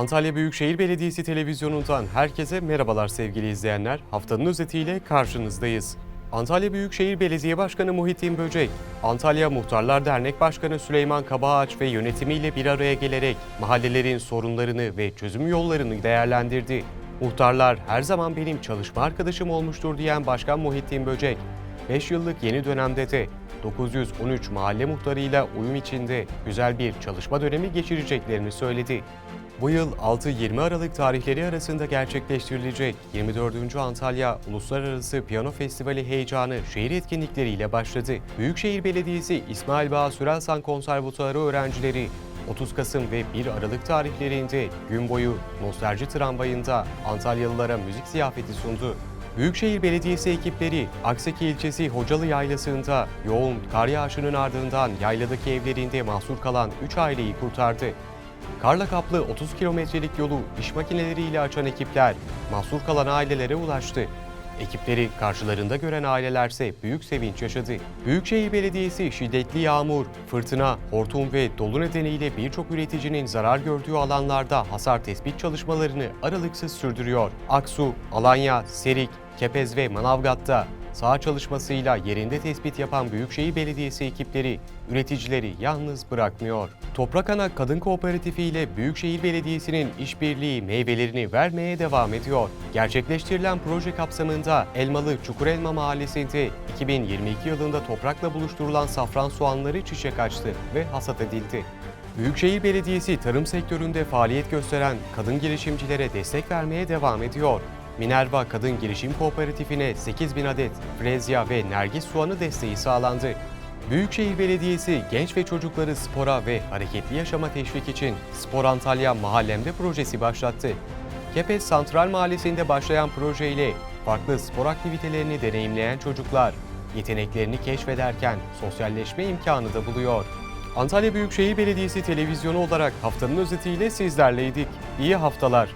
Antalya Büyükşehir Belediyesi televizyonundan herkese merhabalar sevgili izleyenler. Haftanın özetiyle karşınızdayız. Antalya Büyükşehir Belediye Başkanı Muhittin Böcek, Antalya Muhtarlar Dernek Başkanı Süleyman Kabağaç ve yönetimiyle bir araya gelerek mahallelerin sorunlarını ve çözüm yollarını değerlendirdi. Muhtarlar her zaman benim çalışma arkadaşım olmuştur diyen Başkan Muhittin Böcek, 5 yıllık yeni dönemde de 913 mahalle muhtarıyla uyum içinde güzel bir çalışma dönemi geçireceklerini söyledi. Bu yıl 6-20 Aralık tarihleri arasında gerçekleştirilecek 24. Antalya Uluslararası Piyano Festivali heyecanı şehir etkinlikleriyle başladı. Büyükşehir Belediyesi İsmail Bağ Sürelsan Konservatuarı öğrencileri 30 Kasım ve 1 Aralık tarihlerinde gün boyu Nostalji Tramvayı'nda Antalyalılara müzik ziyafeti sundu. Büyükşehir Belediyesi ekipleri Akseki ilçesi Hocalı Yaylası'nda yoğun kar yağışının ardından yayladaki evlerinde mahsur kalan 3 aileyi kurtardı. Karla kaplı 30 kilometrelik yolu iş makineleriyle açan ekipler mahsur kalan ailelere ulaştı. Ekipleri karşılarında gören ailelerse büyük sevinç yaşadı. Büyükşehir Belediyesi şiddetli yağmur, fırtına, hortum ve dolu nedeniyle birçok üreticinin zarar gördüğü alanlarda hasar tespit çalışmalarını aralıksız sürdürüyor. Aksu, Alanya, Serik, Kepez ve Manavgat'ta saha çalışmasıyla yerinde tespit yapan Büyükşehir Belediyesi ekipleri üreticileri yalnız bırakmıyor. Toprak Ana Kadın Kooperatifi ile Büyükşehir Belediyesi'nin işbirliği meyvelerini vermeye devam ediyor. Gerçekleştirilen proje kapsamında Elmalı Çukurelma Mahallesi'nde 2022 yılında toprakla buluşturulan safran soğanları çiçek açtı ve hasat edildi. Büyükşehir Belediyesi tarım sektöründe faaliyet gösteren kadın girişimcilere destek vermeye devam ediyor. Minerva Kadın Girişim Kooperatifine 8 bin adet Frezya ve Nergis soğanı desteği sağlandı. Büyükşehir Belediyesi genç ve çocukları spora ve hareketli yaşama teşvik için Spor Antalya Mahallemde projesi başlattı. Kepez Santral Mahallesi'nde başlayan projeyle farklı spor aktivitelerini deneyimleyen çocuklar yeteneklerini keşfederken sosyalleşme imkanı da buluyor. Antalya Büyükşehir Belediyesi televizyonu olarak haftanın özetiyle sizlerleydik. İyi haftalar.